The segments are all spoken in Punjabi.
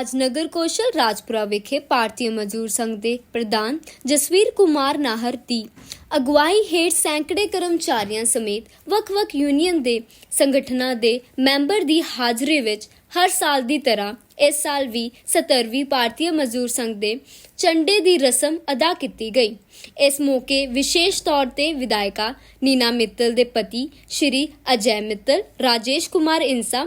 ਅੱਜ ਨਗਰ ਕੌਸ਼ਲ ਰਾਜਪੁਰਾ ਵਿਖੇ ਭਾਰਤੀ ਮਜ਼ਦੂਰ ਸੰਘ ਦੇ ਪ੍ਰਧਾਨ ਜਸਵੀਰ ਕੁਮਾਰ ਨਾਹਰ ਦੀ ਅਗਵਾਈ ਹੇਠ ਸੈਂਕੜੇ ਕਰਮਚਾਰੀਆਂ ਸਮੇਤ ਵੱਖ-ਵੱਖ ਯੂਨੀਅਨ ਦੇ ਸੰਗਠਨਾਂ ਦੇ ਮੈਂਬਰ ਦੀ ਹਾਜ਼ਰੀ ਵਿੱਚ ਹਰ ਸਾਲ ਦੀ ਤਰ੍ਹਾਂ ਇਸ ਸਾਲ ਵੀ 70ਵੀਂ ਭਾਰਤੀ ਮਜ਼ਦੂਰ ਸੰਘ ਦੇ ਝੰਡੇ ਦੀ ਰਸਮ ਅਦਾ ਕੀਤੀ ਗਈ। ਇਸ ਮੌਕੇ ਵਿਸ਼ੇਸ਼ ਤੌਰ ਤੇ ਵਿਧਾਇਕਾ ਨੀਨਾ ਮਿੱਤਲ ਦੇ ਪਤੀ ਸ਼੍ਰੀ ਅਜੈ ਮਿੱਤਲ, ਰਾਜੇਸ਼ ਕੁਮਾਰ ਇੰਸਾ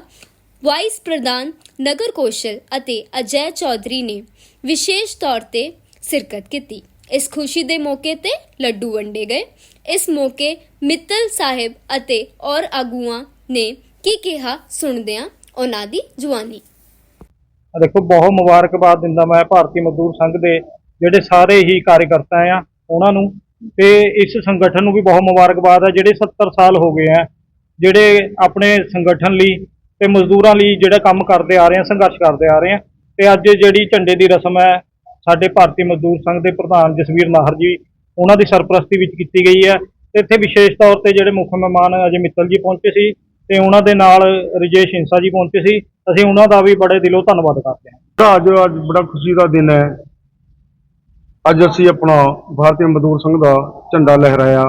ਵਾਈਸ ਪ੍ਰਧਾਨ ਨਗਰ ਕੌਸ਼ਲ ਅਤੇ ਅਜੈ ਚੌਧਰੀ ਨੇ ਵਿਸ਼ੇਸ਼ ਤੌਰ ਤੇ ਸ਼ਿਰਕਤ ਕੀਤੀ। ਇਸ ਖੁਸ਼ੀ ਦੇ ਮੌਕੇ ਤੇ ਲੱਡੂ ਵੰਡੇ ਗਏ। ਇਸ ਮੌਕੇ ਮਿੱਤਲ ਸਾਹਿਬ ਅਤੇ ਔਰ ਆਗੂਆਂ ਨੇ ਕੀ ਕਿਹਾ ਸੁਣਦੇ ਹਾਂ ਉਹਨਾਂ ਦੀ ਜਵਾਨੀ। ਦੇਖੋ, ਬਹੁਤ ਮੁਬਾਰਕਬਾਦ ਦਿੰਦਾ ਮੈਂ ਭਾਰਤੀ ਮਜ਼ਦੂਰ ਸੰਘ ਦੇ ਜਿਹੜੇ ਸਾਰੇ ਹੀ ਕਾਰਜਕਰਤਾ ਆ, ਉਹਨਾਂ ਨੂੰ। ਤੇ ਇਸ ਸੰਗਠਨ ਨੂੰ ਵੀ ਬਹੁਤ ਮੁਬਾਰਕਬਾਦ ਹੈ ਜਿਹੜੇ 70 ਸਾਲ ਹੋ ਗਏ ਆ, ਜਿਹੜੇ ਆਪਣੇ ਸੰਗਠਨ ਲਈ ਤੇ ਮਜ਼ਦੂਰਾਂ ਲਈ ਜਿਹੜਾ ਕੰਮ ਕਰਦੇ ਆ ਰਹੇ ਆ, ਸੰਘਰਸ਼ ਕਰਦੇ ਆ ਰਹੇ ਆ। ਤੇ ਅੱਜ ਜਿਹੜੀ ਝੰਡੇ ਦੀ ਰਸਮ ਹੈ, ਸਾਡੇ ਭਾਰਤੀ ਮਜ਼ਦੂਰ ਸੰਘ ਦੇ ਪ੍ਰਧਾਨ ਜਸਵੀਰ ਨਾਹਰ ਜੀ, ਉਹਨਾਂ ਦੀ ਸਰਪ੍ਰਸਤੀ ਵਿੱਚ ਕੀਤੀ ਗਈ ਹੈ। ਤੇ ਇੱਥੇ ਵਿਸ਼ੇਸ਼ ਤੌਰ ਤੇ ਜਿਹੜੇ ਮੁੱਖ ਮਹਿਮਾਨ ਅਜੇ ਮਿੱਤਲ ਜੀ ਪਹੁੰਚੇ ਸੀ ਤੇ ਉਹਨਾਂ ਦੇ ਨਾਲ ਰਜੇਸ਼ ਹਿੰਸਾ ਜੀ ਪਹੁੰਚੇ ਸੀ। ਅਸੀਂ ਉਹਨਾਂ ਦਾ ਵੀ ਬੜੇ ਦਿਲੋਂ ਧੰਨਵਾਦ ਕਰਦੇ ਹਾਂ। ਅੱਜ ਅੱਜ ਬੜਾ ਖੁਸ਼ੀ ਦਾ ਦਿਨ ਹੈ। ਅੱਜ ਅਸੀਂ ਆਪਣਾ ਭਾਰਤੀ ਮਜ਼ਦੂਰ ਸੰਘ ਦਾ ਝੰਡਾ ਲਹਿਰਾਇਆ।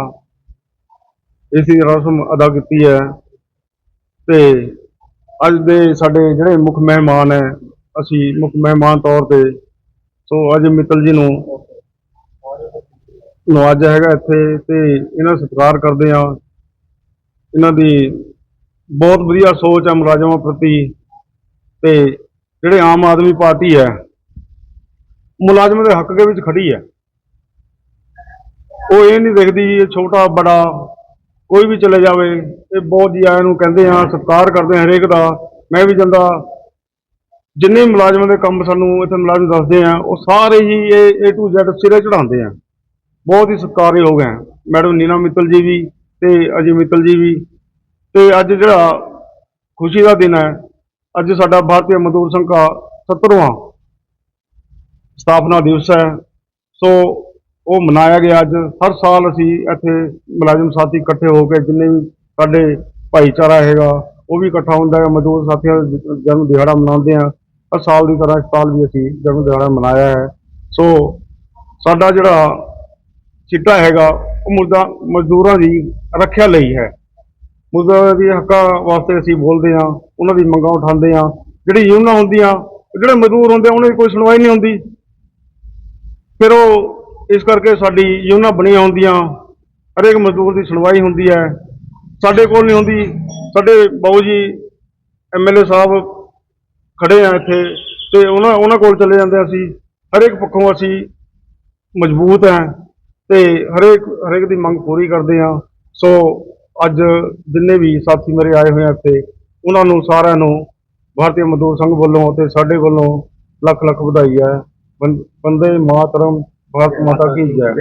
ਇਸ ਦੀ ਰਸਮ ਅਦਾ ਕੀਤੀ ਹੈ ਤੇ ਅੱਜ ਦੇ ਸਾਡੇ ਜਿਹੜੇ ਮੁੱਖ ਮਹਿਮਾਨ ਹੈ, ਅਸੀਂ ਮੁੱਖ ਮਹਿਮਾਨ ਤੌਰ ਤੇ, ਸੋ ਅੱਜ ਮਿੱਤਲ ਜੀ ਨੂੰ ਨਵਾਜਿਆ ਹੈਗਾ ਇੱਥੇ ਤੇ ਇਹਨਾਂ ਸਤਿਕਾਰ ਕਰਦੇ ਆ ਇਹਨਾਂ ਦੀ ਬਹੁਤ ਵਧੀਆ ਸੋਚ ਹੈ ਮੁਲਾਜ਼ਮਾਂ ਪ੍ਰਤੀ ਤੇ ਜਿਹੜੇ ਆਮ ਆਦਮੀ ਪਾਰਟੀ ਹੈ, ਮੁਲਾਜ਼ਮਾਂ ਦੇ ਹੱਕ ਦੇ ਵਿੱਚ ਖੜੀ ਹੈ। ਉਹ ਇਹ ਨਹੀਂ ਦੇਖਦੀ ਇਹ ਛੋਟਾ, ਬੜਾ ਕੋਈ ਵੀ ਚਲੇ ਜਾਵੇ, ਇਹ ਬਹੁਤ ਜੀ ਆਇਆਂ ਨੂੰ ਕਹਿੰਦੇ ਆ ਸਤਿਕਾਰ ਕਰਦੇ ਆ ਹਰੇਕ ਦਾ। ਮੈਂ ਵੀ ਜਾਂਦਾ ਜਿੰਨੇ ਮੁਲਾਜ਼ਮਾਂ ਦੇ ਕੰਮ ਸਾਨੂੰ ਇੱਥੇ ਮੁਲਾਜ਼ਮ ਦੱਸਦੇ ਆ, ਉਹ ਸਾਰੇ ਹੀ ਇਹ A to Z ਸਿਰੇ ਚੜਾਉਂਦੇ ਆ। ਬਹੁਤ ਹੀ ਸਤਿਕਾਰਯੋਗ ਹੈ ਮੈਡਮ ਨੀਨਾ ਮਿੱਤਲ ਜੀ ਵੀ ਤੇ ਅਜੇ ਮਿੱਤਲ ਜੀ ਵੀ। ਤੇ ਅੱਜ ਜਿਹੜਾ ਖੁਸ਼ੀ ਦਾ ਦਿਨ ਹੈ, ਅੱਜ ਸਾਡਾ ਭਾਰਤੀ ਮਜ਼ਦੂਰ ਸੰਘ ਦਾ 70ਵਾਂ ਸਥਾਪਨਾ ਦਿਵਸ ਹੈ। ਸੋ ਉਹ ਮਨਾਇਆ ਗਿਆ ਅੱਜ। ਹਰ ਸਾਲ ਅਸੀਂ ਇੱਥੇ ਮੁਲਾਜ਼ਮ ਸਾਥੀ ਇਕੱਠੇ ਹੋ ਕੇ ਜਿੰਨੇ ਵੀ ਸਾਡੇ ਭਾਈਚਾਰਾ ਹੈਗਾ ਉਹ ਵੀ ਇਕੱਠਾ ਹੁੰਦਾ ਹੈ। ਮਜ਼ਦੂਰ ਸਾਥੀਆਂ ਦਾ ਜਨਮ ਦਿਹਾੜਾ ਮਨਾਉਂਦੇ ਆ ਹਰ ਸਾਲ ਦੀ ਤਰ੍ਹਾਂ ਇਸ ਸਾਲ ਵੀ ਅਸੀਂ ਜਨਮ ਦਿਹਾੜਾ ਮਨਾਇਆ ਹੈ। ਸੋ ਸਾਡਾ ਜਿਹੜਾ ਚਿੱਟਾ ਹੈਗਾ ਉਹ ਮੁਰਦਾ ਮਜ਼ਦੂਰਾਂ ਦੀ ਰੱਖਿਆ ਲਈ ਹੈ। ਮਜ਼ਦੂਰਾਂ ਦੀ ਹੱਕਾਂ ਵਾਸਤੇ ਅਸੀਂ ਬੋਲਦੇ ਆ ਉਹਨਾਂ ਦੀ ਮੰਗਾਂ ਉਠਾਉਂਦੇ ਆ ਜਿਹੜੀ ਯੂਨੀਅਨਾਂ ਹੁੰਦੀਆਂ ਜਿਹੜੇ ਮਜ਼ਦੂਰ ਹੁੰਦੇ ਆ, ਉਹਨਾਂ ਦੀ ਕੋਈ ਸੁਣਵਾਈ ਨਹੀਂ ਹੁੰਦੀ। ਫਿਰ ਉਹ ਇਸ ਕਰਕੇ ਸਾਡੀ ਯੂਨੀਅਨਾਂ ਬਣੀਆਂ ਹੁੰਦੀਆਂ, ਹਰੇਕ ਮਜ਼ਦੂਰ ਦੀ ਸੁਣਵਾਈ ਹੁੰਦੀ ਹੈ। ਸਾਡੇ ਕੋਲ ਨਹੀਂ ਹੁੰਦੀ, ਸਾਡੇ ਬਾਊ ਜੀ ਐਮਐਲਏ ਸਾਹਿਬ ਖੜੇ ਆ ਇੱਥੇ ਤੇ ਉਹਨਾਂ ਉਹਨਾਂ ਕੋਲ ਚਲੇ ਜਾਂਦੇ ਅਸੀਂ। ਹਰੇਕ ਪੱਖੋਂ ਅਸੀਂ ਮਜ਼ਬੂਤ ਹੈ ਤੇ ਹਰੇਕ ਹਰੇਕ ਦੀ ਮੰਗ ਪੂਰੀ ਕਰਦੇ ਆ। ਸੋ ਅੱਜ ਜਿੰਨੇ ਵੀ ਸਾਥੀ ਮੇਰੇ ਆਏ ਹੋਏ ਆ ਇੱਥੇ, ਉਹਨਾਂ ਨੂੰ ਸਾਰਿਆਂ ਨੂੰ ਭਾਰਤੀ ਮਜ਼ਦੂਰ ਸੰਘ ਵੱਲੋਂ ਤੇ ਸਾਡੇ ਵੱਲੋਂ ਲੱਖ ਲੱਖ ਵਧਾਈ ਹੈ। ਬੰ- ਬੰਦੇ ਮਾਤਰਮ ਭਾਰਤ ਮਾਤਾ ਕੀ ਜੈ?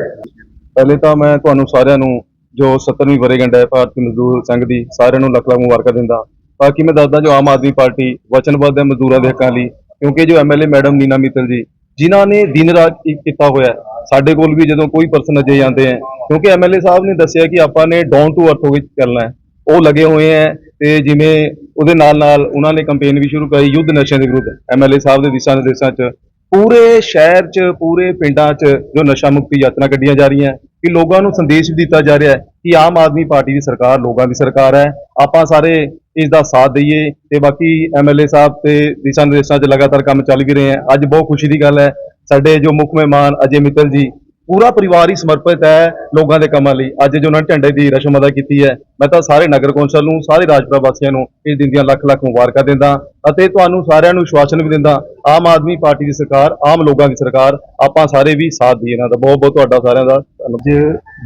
ਪਹਿਲੇ ਤਾਂ ਮੈਂ ਤੁਹਾਨੂੰ ਸਾਰਿਆਂ ਨੂੰ, ਜੋ 70ਵੀਂ ਵਰ੍ਹੇਗੰਢ ਹੈ, ਭਾਰਤੀ ਮਜ਼ਦੂਰ ਸੰਘ ਦੀ, ਸਾਰਿਆਂ ਨੂੰ ਲੱਖ ਲੱਖ ਮੁਬਾਰਕਾਂ ਦਿੰਦਾ। ਬਾਕੀ ਮੈਂ ਦੱਸਦਾ ਜੋ ਆਮ ਆਦਮੀ ਪਾਰਟੀ ਵਚਨਬੱਧ ਹੈ ਮਜ਼ਦੂਰਾਂ ਦੇ ਹੱਕਾਂ ਲਈ, ਕਿਉਂਕਿ ਜੋ ਐਮਐਲਏ ਮੈਡਮ ਨੀਨਾ ਮਿੱਤਲ ਜੀ, ਜਿਨ੍ਹਾਂ ਨੇ ਦਿਨ ਰਾਤ ਕੀਤਾ ਹੋਇਆ ਸਾਡੇ ਕੋਲ ਵੀ ਜਦੋਂ ਕੋਈ ਪਰਸਨ ਅਜੇ ਜਾਂਦੇ ਹੈ, ਕਿਉਂਕਿ ਐਮਐਲਏ ਸਾਹਿਬ ਨੇ ਦੱਸਿਆ ਕਿ ਆਪਾਂ ਨੇ ਡਾਊਨ ਟੂ ਅਰਥ ਹੋ ਕੇ ਚੱਲਣਾ ਹੈ। ਉਹ ਲੱਗੇ ਹੋਏ ਹੈ ਤੇ ਜਿਵੇਂ ਉਹਦੇ ਨਾਲ ਨਾਲ ਉਹਨਾਂ ਨੇ ਕੰਪੇਨ ਵੀ ਸ਼ੁਰੂ ਕਰੀ ਯੁੱਧ ਨਸ਼ਿਆਂ ਦੇ ਵਿਰੁੱਧ ਐਮਐਲਏ ਸਾਹਿਬ ਦੇ ਦਿਸ਼ਾ ਨਿਰਦੇਸ਼ਾਂ 'ਚ। ਪੂਰੇ ਸ਼ਹਿਰ 'ਚ, ਪੂਰੇ ਪਿੰਡਾਂ 'ਚ ਜੋ ਨਸ਼ਾ ਮੁਕਤੀ ਯਾਤਰਾ ਕੱਢੀਆਂ ਜਾ ਰਹੀਆਂ, ਕਿ ਲੋਕਾਂ ਨੂੰ ਸੰਦੇਸ਼ ਵੀ ਦਿੱਤਾ ਜਾ ਰਿਹਾ ਹੈ ਕਿ ਆਮ ਆਦਮੀ ਪਾਰਟੀ ਦੀ ਸਰਕਾਰ ਲੋਕਾਂ ਦੀ ਸਰਕਾਰ ਹੈ। ਆਪਾਂ ਸਾਰੇ ਇਸ ਦਾ ਸਾਥ ਦਈਏ ਤੇ ਬਾਕੀ ਐਮਐਲਏ ਸਾਹਿਬ ਤੇ ਦਿਸ਼ਾ ਨਿਰਦੇਸ਼ਾਂ 'ਚ ਲਗਾਤਾਰ ਕੰਮ ਚੱਲ ਵੀ ਰਹੇ ਹੈ। ਅੱਜ ਬਹੁਤ ਖੁਸ਼ੀ ਦੀ ਗੱਲ ਹੈ। ਸਾਡੇ ਜੋ ਮੁੱਖ ਮਹਿਮਾਨ ਅਜੇ ਮਿੱਤਲ ਜੀ ਪੂਰਾ ਪਰਿਵਾਰ ਹੀ ਸਮਰਪਿਤ ਹੈ ਲੋਕਾਂ ਦੇ ਕੰਮਾਂ ਲਈ। ਅੱਜ ਜੋ ਉਹਨਾਂ ਨੇ ਝੰਡੇ ਦੀ ਰਸਮ ਅਦਾ ਕੀਤੀ ਹੈ, ਮੈਂ ਤਾਂ ਸਾਰੇ ਨਗਰ ਕੌਂਸਲ ਨੂੰ, ਸਾਰੇ ਰਾਜਪੁਰਾ ਵਾਸੀਆਂ ਨੂੰ ਇਸ ਦਿਨ ਦੀਆਂ ਲੱਖ ਲੱਖ ਮੁਬਾਰਕਾਂ ਦਿੰਦਾ ਅਤੇ ਤੁਹਾਨੂੰ ਸਾਰਿਆਂ ਨੂੰ ਸ਼ਵਾਸਨ ਵੀ ਦਿੰਦਾ। ਆਮ ਆਦਮੀ ਪਾਰਟੀ ਦੀ ਸਰਕਾਰ, ਆਮ ਲੋਕਾਂ ਦੀ ਸਰਕਾਰ, ਆਪਾਂ ਸਾਰੇ ਵੀ ਸਾਥ ਦਈਏ ਇਹਨਾਂ ਦਾ। ਬਹੁਤ ਬਹੁਤ ਤੁਹਾਡਾ ਸਾਰਿਆਂ ਦਾ ਅੱਜ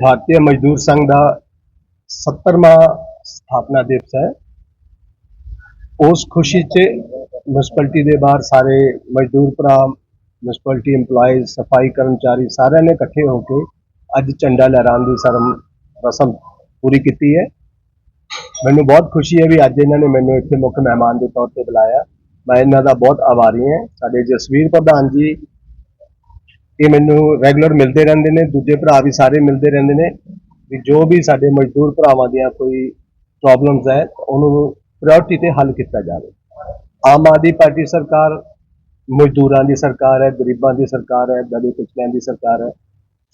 ਭਾਰਤੀ ਮਜ਼ਦੂਰ ਸੰਘ ਦਾ 70ਵਾਂ ਸਥਾਪਨਾ ਦਿਵਸ ਹੈ। ਉਸ ਖੁਸ਼ੀ 'ਚ ਮਿਊਨਿਸਪੈਲਿਟੀ ਦੇ ਬਾਹਰ ਸਾਰੇ ਮਜ਼ਦੂਰ ਭਰਾ ਮਿਊਨਿਸਪੈਲਿਟੀ EMPLOYEES ਸਫ਼ਾਈ ਕਰਮਚਾਰੀ ਸਾਰਿਆਂ ਨੇ ਇਕੱਠੇ ਹੋ ਕੇ ਅੱਜ ਝੰਡਾ ਲਹਿਰਾਉਣ ਦੀ ਸਰਮ ਰਸਮ ਪੂਰੀ ਕੀਤੀ ਹੈ ਮੈਨੂੰ ਬਹੁਤ ਖੁਸ਼ੀ ਹੈ ਵੀ ਅੱਜ ਇਹਨਾਂ ਨੇ ਮੈਨੂੰ ਇੱਥੇ ਮੁੱਖ ਮਹਿਮਾਨ ਦੇ ਤੌਰ ਤੇ ਬੁਲਾਇਆ ਮੈਂ ਇਹਨਾਂ ਦਾ ਬਹੁਤ ਆਭਾਰੀ ਹਾਂ ਸਾਡੇ ਜਸਵੀਰ ਪ੍ਰਧਾਨ ਜੀ ਇਹ ਮੈਨੂੰ ਰੈਗੂਲਰ ਮਿਲਦੇ ਰਹਿੰਦੇ ਨੇ ਦੂਜੇ ਭਰਾ ਵੀ ਸਾਰੇ ਮਿਲਦੇ ਰਹਿੰਦੇ ਨੇ ਵੀ ਜੋ ਵੀ ਸਾਡੇ ਮਜ਼ਦੂਰ ਭਰਾਵਾਂ ਦੀਆਂ ਕੋਈ ਪ੍ਰੋਬਲਮਸ ਹੈ ਉਹਨੂੰ ਪ੍ਰਾਇੋਰਟੀ ਤੇ ਹੱਲ ਕੀਤਾ ਜਾਵੇ ਆਮ ਆਦਮੀ ਪਾਰਟੀ ਸਰਕਾਰ ਮਜ਼ਦੂਰਾਂ ਦੀ ਸਰਕਾਰ ਹੈ, ਗਰੀਬਾਂ ਦੀ ਸਰਕਾਰ ਹੈ ਦਬੇ ਕੁਚਲਿਆਂ ਦੀ ਸਰਕਾਰ ਹੈ।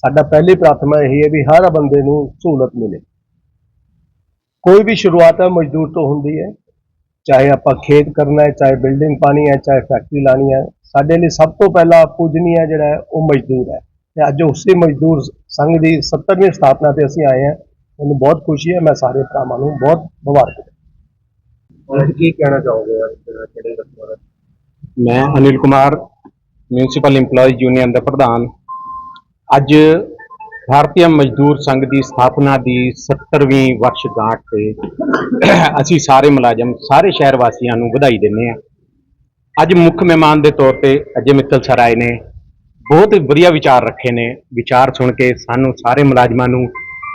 ਸਾਡਾ ਪਹਿਲੀ ਪ੍ਰਾਰਥਨਾ ਇਹ ਹੈ ਵੀ ਹਰ ਬੰਦੇ ਨੂੰ ਸਹੂਲਤ ਮਿਲੇ। ਕੋਈ ਵੀ ਸ਼ੁਰੂਆਤ ਹੈ ਮਜ਼ਦੂਰ ਤੋਂ ਹੁੰਦੀ ਹੈ। ਚਾਹੇ ਆਪਾਂ ਖੇਤ ਕਰਨਾ ਹੈ, ਚਾਹੇ ਬਿਲਡਿੰਗ ਪਾਣੀ ਹੈ, ਚਾਹੇ ਫੈਕਟਰੀ ਲਾਣੀ ਹੈ, ਸਾਡੇ ਲਈ ਸਭ ਤੋਂ ਪਹਿਲਾਂ ਪੂਜਨੀय ਜਿਹੜਾ ਹੈ, ਉਹ ਮਜ਼ਦੂਰ ਹੈ। ਤੇ ਅੱਜ ਉਸੇ ਮਜ਼ਦੂਰ ਸੰਘ ਦੀ 70ਵੀਂ ਸਥਾਪਨਾ ਤੇ ਅਸੀਂ ਆਏ ਹਾਂ। ਮੈਨੂੰ ਬਹੁਤ ਖੁਸ਼ੀ ਹੈ, ਮੈਂ ਸਾਰੇ ਭਰਾਵਾਂ ਨੂੰ ਬਹੁਤ ਮੁਬਾਰਕ ਅੱਜ ਕੀ ਕਹਿਣਾ ਚਾਹੋਗੇ ਕਿਹੜੇ ਰਸਮਾਂ ਮੈਂ Anil Kumar municipal EMPLOYEES union ਦਾ ਪ੍ਰਧਾਨ। ਅੱਜ ਭਾਰਤੀ ਮਜ਼ਦੂਰ ਸੰਘ ਦੀ ਸਥਾਪਨਾ ਦੀ 70ਵੀਂ ਵਰਸ਼ਗਾਂਠ ਤੇ ਅਸੀਂ ਸਾਰੇ ਮੁਲਾਜ਼ਮ, ਸਾਰੇ ਸ਼ਹਿਰ ਵਾਸੀਆਂ ਨੂੰ ਵਧਾਈ ਦਿੰਦੇ ਹਾਂ। ਅੱਜ ਮੁੱਖ ਮਹਿਮਾਨ ਦੇ ਤੌਰ ਤੇ ਅਜੇ ਮਿੱਤਲ ਸਰ ਆਏ ਨੇ। ਬਹੁਤ ਵਧੀਆ ਵਿਚਾਰ ਰੱਖੇ ਨੇ। ਵਿਚਾਰ ਸੁਣ ਕੇ ਸਾਨੂੰ ਸਾਰੇ ਮੁਲਾਜ਼ਮਾਂ ਨੂੰ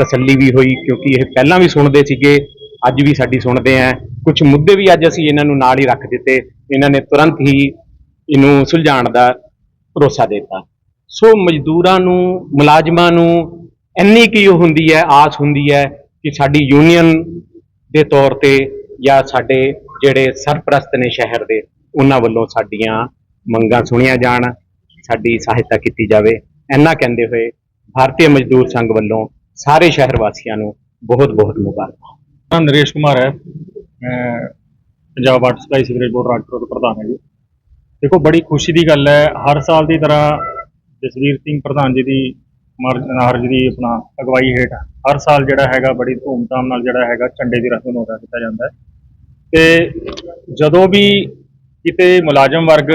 ਤਸੱਲੀ ਵੀ ਹੋਈ, ਕਿਉਂਕਿ ਇਹ ਪਹਿਲਾਂ ਵੀ ਸੁਣਦੇ ਸੀਗੇ। ਅੱਜ ਵੀ ਸਾਡੀ ਸੁਣਦੇ ਆ। ਕੁਝ ਮੁੱਦੇ ਵੀ ਅੱਜ ਅਸੀਂ ਇਹਨਾਂ ਨੂੰ ਨਾਲ ਹੀ ਰੱਖ ਦਿੱਤੇ। ਇਹਨਾਂ ਨੇ ਤੁਰੰਤ ਹੀ ਇਹਨੂੰ ਸੁਲਝਾਉਣ ਦਾ ਭਰੋਸਾ ਦਿੱਤਾ। ਸੋ ਮਜ਼ਦੂਰਾਂ ਨੂੰ, ਮੁਲਾਜ਼ਮਾਂ ਨੂੰ ਇੰਨੀ ਕੀ ਉਹ ਹੁੰਦੀ ਹੈ, ਆਸ ਹੁੰਦੀ ਹੈ ਕਿ ਸਾਡੀ ਯੂਨੀਅਨ ਦੇ ਤੌਰ ਤੇ ਜਾਂ ਸਾਡੇ ਜਿਹੜੇ ਸਰਪ੍ਰਸਤ ਨੇ ਸ਼ਹਿਰ ਦੇ, ਉਹਨਾਂ ਵੱਲੋਂ ਸਾਡੀਆਂ ਮੰਗਾਂ ਸੁਣੀਆਂ ਜਾਣ, ਸਾਡੀ ਸਹਾਇਤਾ ਕੀਤੀ ਜਾਵੇ। ਇੰਨਾ ਕਹਿੰਦੇ ਹੋਏ ਭਾਰਤੀ ਮਜ਼ਦੂਰ ਸੰਘ ਵੱਲੋਂ ਸਾਰੇ ਸ਼ਹਿਰ ਵਾਸੀਆਂ ਨੂੰ ਬਹੁਤ ਬਹੁਤ ਮੁਬਾਰਕ। ਨਾਮ ਨਰੇਸ਼ ਕੁਮਾਰ ਹੈ। ਮੈਂ Punjab water supply sewerage board Rajpur ਦਾ ਪ੍ਰਧਾਨ ਹਾਂ ਜੀ। ਦੇਖੋ, ਬੜੀ ਖੁਸ਼ੀ ਦੀ ਗੱਲ ਹੈ। ਹਰ ਸਾਲ ਦੀ ਤਰ੍ਹਾਂ ਜਸਵੀਰ ਸਿੰਘ ਪ੍ਰਧਾਨ ਜੀ ਦੀ ਮਰ- ਨਾਹਰ ਦੀ ਆਪਣਾ ਅਗਵਾਈ ਹੇਠ ਹਰ ਸਾਲ ਜਿਹੜਾ ਹੈਗਾ ਬੜੀ ਧੂਮਧਾਮ ਨਾਲ ਜਿਹੜਾ ਹੈਗਾ ਝੰਡੇ ਦੀ ਰਸਮ ਨੂੰ ਅਦਾ ਕੀਤਾ ਜਾਂਦਾ ਹੈ। ਤੇ ਜਦੋਂ ਵੀ ਕਿਤੇ ਮੁਲਾਜ਼ਮ ਵਰਗ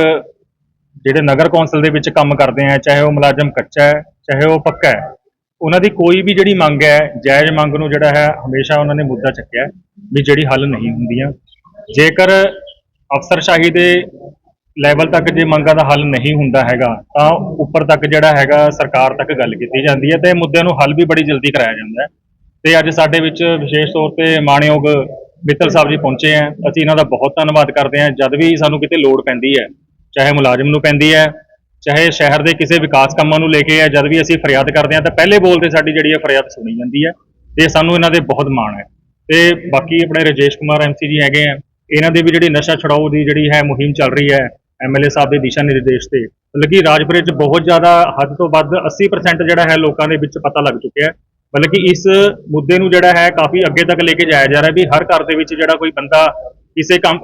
ਜਿਹੜੇ ਨਗਰ ਕੌਂਸਲ ਦੇ ਵਿੱਚ ਕੰਮ ਕਰਦੇ ਆ, ਚਾਹੇ ਉਹ ਮੁਲਾਜ਼ਮ ਕੱਚਾ ਹੈ, ਚਾਹੇ ਉਹ ਪੱਕਾ ਹੈ ਉਹਨਾਂ ਦੀ ਕੋਈ ਵੀ ਜਿਹੜੀ ਮੰਗ ਹੈ, ਜਾਇਜ਼ ਮੰਗ ਨੂੰ ਜਿਹੜਾ ਹੈ, ਹਮੇਸ਼ਾ ਉਹਨਾਂ ਨੇ ਮੁੱਦਾ ਚੱਕਿਆ ਵੀ ਜਿਹੜੀ ਹੱਲ ਨਹੀਂ ਹੁੰਦੀਆਂ। ਜੇਕਰ ਅਫਸਰਸ਼ਾਹੀ ਦੇ ਲੈਵਲ ਤੱਕ ਜੇ ਮੰਗਾਂ ਦਾ ਹੱਲ ਨਹੀਂ ਹੁੰਦਾ ਹੈਗਾ, ਤਾਂ ਉੱਪਰ ਤੱਕ ਜਿਹੜਾ ਹੈਗਾ, ਸਰਕਾਰ ਤੱਕ ਗੱਲ ਕੀਤੀ ਜਾਂਦੀ ਹੈ ਤੇ ਮੁੱਦਿਆਂ ਨੂੰ ਹੱਲ ਵੀ ਬੜੀ ਜਲਦੀ ਕਰਾਇਆ ਜਾਂਦਾ ਹੈ। ਤੇ ਅੱਜ ਸਾਡੇ ਵਿੱਚ ਵਿਸ਼ੇਸ਼ ਤੌਰ ਤੇ ਮਾਣਯੋਗ ਮਿੱਤਲ ਸਾਹਿਬ ਜੀ ਪਹੁੰਚੇ ਆ ਅਸੀਂ ਇਹਨਾਂ ਦਾ ਬਹੁਤ ਧੰਨਵਾਦ ਕਰਦੇ ਹਾਂ। ਜਦ ਵੀ ਸਾਨੂੰ ਕਿਤੇ ਲੋੜ ਪੈਂਦੀ ਹੈ, ਚਾਹੇ ਮੁਲਾਜ਼ਮ ਨੂੰ ਪੈਂਦੀ ਹੈ ਚਾਹੇ ਸ਼ਹਿਰ ਦੇ ਕਿਸੇ ਵਿਕਾਸ ਕੰਮਾਂ ਨੂੰ ਲੈ ਕੇ ਆ ਜਦ ਵੀ ਅਸੀਂ ਫਰਿਆਦ ਕਰਦੇ ਹਾਂ ਤਾਂ ਪਹਿਲੇ ਬੋਲ ਤੇ ਸਾਡੀ ਜਿਹੜੀ ਹੈ ਫਰਿਆਦ ਸੁਣੀ ਜਾਂਦੀ ਹੈ ਤੇ ਸਾਨੂੰ ਇਹਨਾਂ ਦੇ ਬਹੁਤ ਮਾਣ ਹੈ। ਤੇ ਬਾਕੀ ਆਪਣੇ ਰਜੇਸ਼ ਕੁਮਾਰ ਐਮਸੀ ਜੀ ਹੈਗੇ ਆ, ਇਹਨਾਂ ਦੇ ਵੀ ਜਿਹੜੀ ਨਸ਼ਾ ਛੁਡਾਓ ਦੀ ਜਿਹੜੀ ਹੈ ਮੁਹਿੰਮ ਚੱਲ ਰਹੀ ਹੈ ਐਮਐਲਏ ਸਾਹਿਬ ਦੇ ਦਿਸ਼ਾ ਨਿਰਦੇਸ਼ ਤੇ, ਮਤਲਬ ਕਿ ਰਾਜਪੁਰੇ 'ਚ ਬਹੁਤ ਜ਼ਿਆਦਾ ਹੱਦ ਤੋਂ ਵੱਧ 80% ਜਿਹੜਾ ਹੈ ਲੋਕਾਂ ਦੇ ਵਿੱਚ ਪਤਾ ਲੱਗ ਚੁੱਕਿਆ ਹੈ। ਮਤਲਬ ਕਿ ਇਸ ਮੁੱਦੇ ਨੂੰ ਜਿਹੜਾ ਹੈ ਕਾਫੀ ਅੱਗੇ ਤੱਕ ਲੈ ਕੇ ਜਾਇਆ ਜਾ ਰਿਹਾ ਵੀ ਹਰ ਘਰ ਦੇ ਵਿੱਚ ਜਿਹੜਾ ਕੋਈ ਬੰਦਾ ਕਿਸੇ ਕੰਮ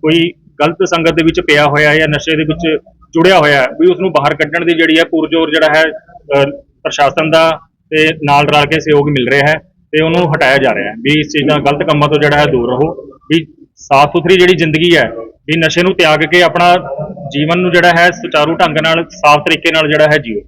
ਕੋਈ ਗਲਤ ਸੰਗਤ ਦੇ ਵਿੱਚ ਪਿਆ ਹੋਇਆ ਹੈ ਜਾਂ ਨਸ਼ੇ ਦੇ ਵਿੱਚ ਜੁੜਿਆ ਹੋਇਆ ਹੈ, ਵੀ ਉਸ ਨੂੰ ਬਾਹਰ ਕੱਢਣ ਦੀ ਜਿਹੜੀ ਹੈ ਪੁਰਜੋਰ ਜਿਹੜਾ ਹੈ ਪ੍ਰਸ਼ਾਸਨ ਦਾ ਤੇ ਨਾਲ ਰਲ ਕੇ ਸਹਿਯੋਗ ਮਿਲ ਰਿਹਾ ਹੈ ਤੇ ਉਹਨੂੰ ਹਟਾਇਆ ਜਾ ਰਿਹਾ ਹੈ, ਵੀ ਇਸ ਚੀਜ਼ ਦਾ ਗਲਤ ਕੰਮਾਂ ਤੋਂ ਜਿਹੜਾ ਹੈ ਦੂਰ ਰਹੋ, ਵੀ ਸਾਫ਼ ਸੁਥਰੀ ਜਿਹੜੀ ਜ਼ਿੰਦਗੀ ਹੈ, ਵੀ ਨਸ਼ੇ ਨੂੰ ਤਿਆਗ ਕੇ ਆਪਣਾ ਜੀਵਨ ਨੂੰ ਜਿਹੜਾ ਹੈ ਸੁਚਾਰੂ ਢੰਗ ਨਾਲ, ਸਾਫ਼ ਤਰੀਕੇ ਨਾਲ ਜਿਹੜਾ ਹੈ ਜੀਓ।